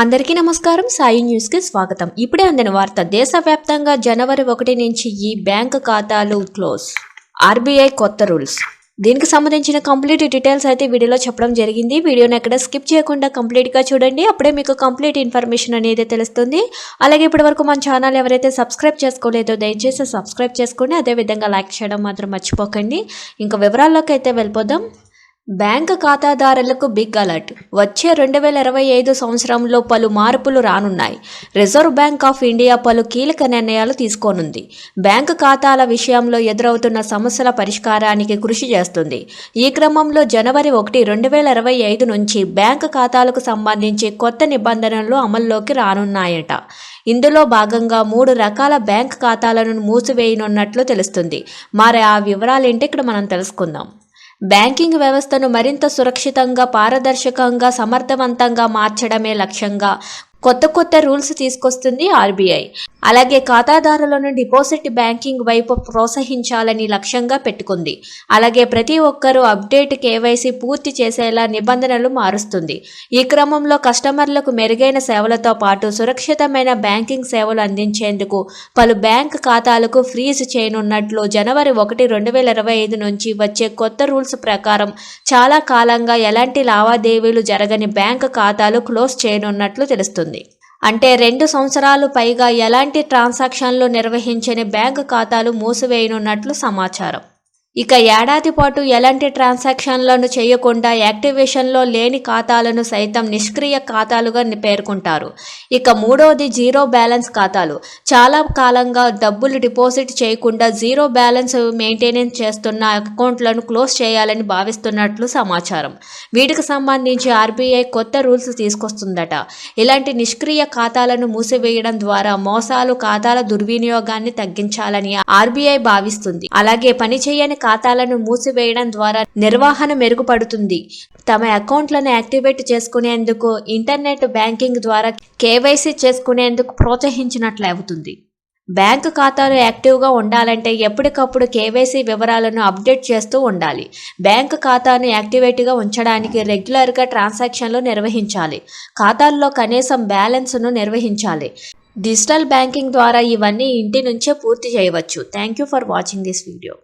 అందరికీ నమస్కారం. సాయి న్యూస్కి స్వాగతం. ఇప్పుడే అందిన వార్త దేశవ్యాప్తంగా జనవరి ఒకటి నుంచి ఈ బ్యాంక్ ఖాతాలు క్లోజ్. ఆర్బీఐ కొత్త రూల్స్. దీనికి సంబంధించిన కంప్లీట్ డీటెయిల్స్ అయితే వీడియోలో చెప్పడం జరిగింది. వీడియోని ఎక్కడ స్కిప్ చేయకుండా కంప్లీట్గా చూడండి. అప్పుడే మీకు కంప్లీట్ ఇన్ఫర్మేషన్ అనేది తెలుస్తుంది. అలాగే ఇప్పటివరకు మన ఛానల్ ఎవరైతే సబ్స్క్రైబ్ చేసుకోలేదో దయచేసి సబ్స్క్రైబ్ చేసుకోండి అదేవిధంగా లైక్ చేయడం మాత్రం మర్చిపోకండి. ఇంకా వివరాల్లోకి అయితే వెళ్ళిపోదాం. బ్యాంకు ఖాతాదారులకు బిగ్ అలర్ట్. వచ్చే రెండు వేల ఇరవై ఐదు సంవత్సరంలో పలు మార్పులు రానున్నాయి. రిజర్వ్ బ్యాంక్ ఆఫ్ ఇండియా పలు కీలక నిర్ణయాలు తీసుకోనుంది. బ్యాంకు ఖాతాల విషయంలో ఎదురవుతున్న సమస్యల పరిష్కారానికి కృషి చేస్తుంది. ఈ క్రమంలో జనవరి ఒకటి రెండు వేల ఇరవై ఐదు నుంచి బ్యాంకు ఖాతాలకు సంబంధించి కొత్త నిబంధనలు అమల్లోకి రానున్నాయట. ఇందులో భాగంగా మూడు రకాల బ్యాంక్ ఖాతాలను మూసివేయనున్నట్లు తెలుస్తుంది. మరి ఆ వివరాలేంటి ఇక్కడ మనం తెలుసుకుందాం. బ్యాంకింగ్ వ్యవస్థను మరింత సురక్షితంగా పారదర్శకంగా సమర్థవంతంగా మార్చడమే లక్ష్యంగా కొత్త కొత్త రూల్స్ తీసుకొస్తుంది ఆర్బీఐ. అలాగే ఖాతాదారులను డిపాజిట్ బ్యాంకింగ్ వైపు ప్రోత్సహించాలని లక్ష్యంగా పెట్టుకుంది. అలాగే ప్రతి ఒక్కరూ అప్డేట్ కేవైసీ పూర్తి చేసేలా నిబంధనలు మారుస్తుంది. ఈ క్రమంలో కస్టమర్లకు మెరుగైన సేవలతో పాటు సురక్షితమైన బ్యాంకింగ్ సేవలు అందించేందుకు పలు బ్యాంక్ ఖాతాలకు ఫ్రీజ్ చేయనున్నట్లు జనవరి ఒకటి రెండు వేల ఇరవై ఐదు నుంచి వచ్చే కొత్త రూల్స్ ప్రకారం చాలా కాలంగా ఎలాంటి లావాదేవీలు జరగని బ్యాంక్ ఖాతాలు క్లోజ్ చేయనున్నట్లు తెలుస్తుంది. అంటే రెండు సంవత్సరాలు పైగా ఎలాంటి ట్రాన్సాక్షన్లు నిర్వహించని బ్యాంకు ఖాతాలు మూసివేయనున్నట్లు సమాచారం. ఇక ఏడాది పాటు ఎలాంటి ట్రాన్సాక్షన్లను చేయకుండా యాక్టివేషన్లో లేని ఖాతాలను సైతం నిష్క్రియ ఖాతాలుగా పేర్కొంటారు. ఇక మూడవది జీరో బ్యాలెన్స్ ఖాతాలు. చాలా కాలంగా డబ్బులు డిపాజిట్ చేయకుండా జీరో బ్యాలెన్స్ మెయింటెనెన్స్ చేస్తున్న అకౌంట్లను క్లోజ్ చేయాలని భావిస్తున్నట్లు సమాచారం. వీటికి సంబంధించి ఆర్బీఐ కొత్త రూల్స్ తీసుకొస్తుందట. ఇలాంటి నిష్క్రియ ఖాతాలను మూసివేయడం ద్వారా మోసాలు ఖాతాల దుర్వినియోగాన్ని తగ్గించాలని ఆర్బీఐ భావిస్తుంది. అలాగే పనిచేయని ఖాతాలను మూసివేయడం ద్వారా నిర్వహణ మెరుగుపడుతుంది. తమ అకౌంట్లను యాక్టివేట్ చేసుకునేందుకు ఇంటర్నెట్ బ్యాంకింగ్ ద్వారా కేవైసీ చేసుకునేందుకు ప్రోత్సహించినట్లు అవుతుంది. బ్యాంకు ఖాతాలు యాక్టివ్గా ఉండాలంటే ఎప్పటికప్పుడు కేవైసీ వివరాలను అప్డేట్ చేస్తూ ఉండాలి. బ్యాంకు ఖాతాను యాక్టివేట్గా ఉంచడానికి రెగ్యులర్గా ట్రాన్సాక్షన్లు నిర్వహించాలి. ఖాతాల్లో కనీసం బ్యాలెన్స్ను నిర్వహించాలి. డిజిటల్ బ్యాంకింగ్ ద్వారా ఇవన్నీ ఇంటి నుంచే పూర్తి చేయవచ్చు. Thank you for watching this video.